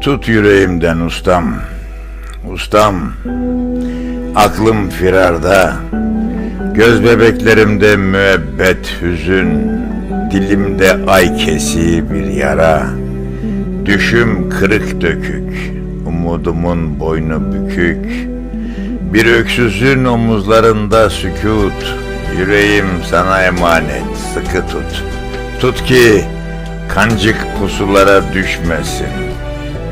Tut yüreğimden ustam, ustam. Aklım firarda, göz bebeklerimde müebbet hüzün, dilimde ay kesi bir yara. Düşüm kırık dökük, umudumun boynu bükük. Bir öksüzün omuzlarında sükut, yüreğim sana emanet, sıkı tut. Tut ki kancık pusulara düşmesin,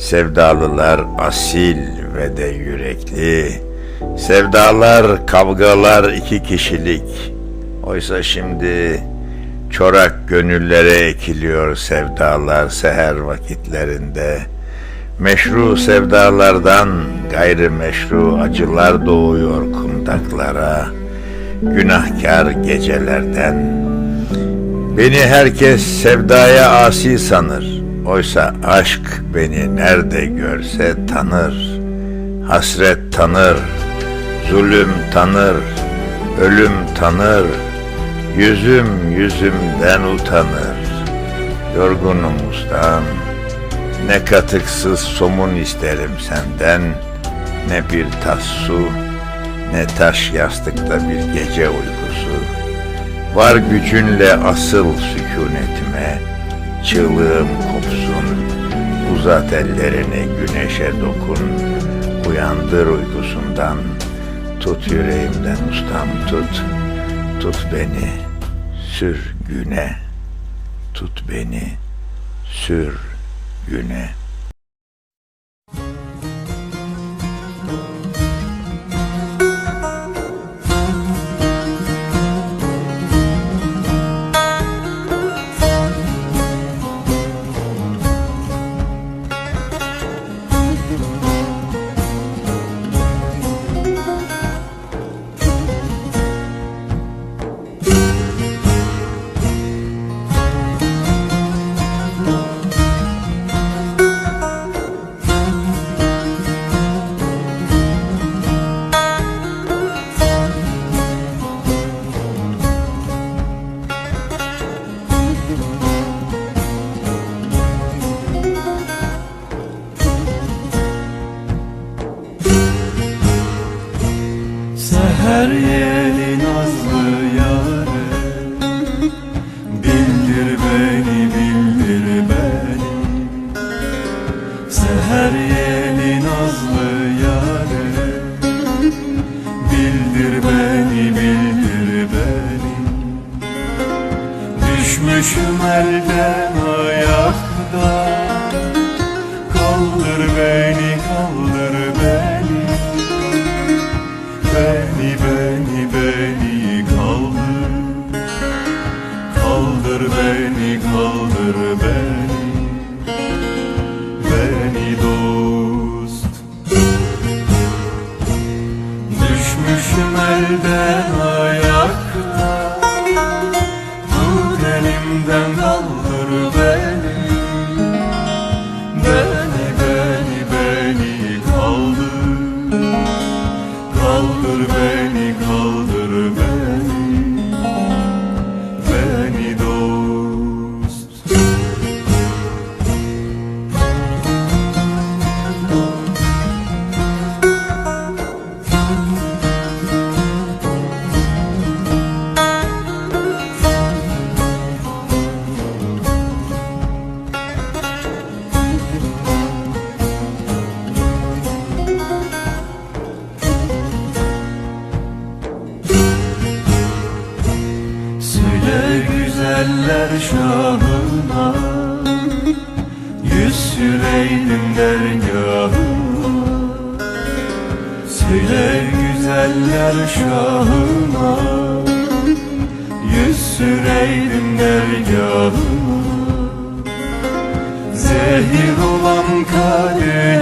Sevdalılar asil ve de yürekli, sevdalar kavgalar iki kişilik. Oysa şimdi çorak gönüllere ekiliyor sevdalar seher vakitlerinde. Meşru sevdalardan gayrimeşru acılar doğuyor kundaklara. Günahkar gecelerden. Beni herkes sevdaya asi sanır. Oysa aşk beni nerede görse tanır. Hasret tanır, zulüm tanır, ölüm tanır. Yüzüm yüzümden utanır. Yorgunum ustam. Ne katıksız somun isterim senden, ne bir tas su, ne taş yastıkta bir gece uykusu. Var gücünle asıl sükunetime, çığlığım uzat ellerini güneşe dokun, uyandır uykusundan, tut yüreğimden ustam tut, tut beni, sür güne, tut beni, sür güne. Beni, kaldır. Kaldır beni, kaldır beni. Beni dost. Düşmüşüm elden ayakta. Tut elimden kaldır beni. Beni, beni, beni kaldır. Kaldır beni, kaldır güzeller şahına Yüz süreydim dergahına Söyle güzeller şahına Yüz süreydim dergahına Zehir olan kadehine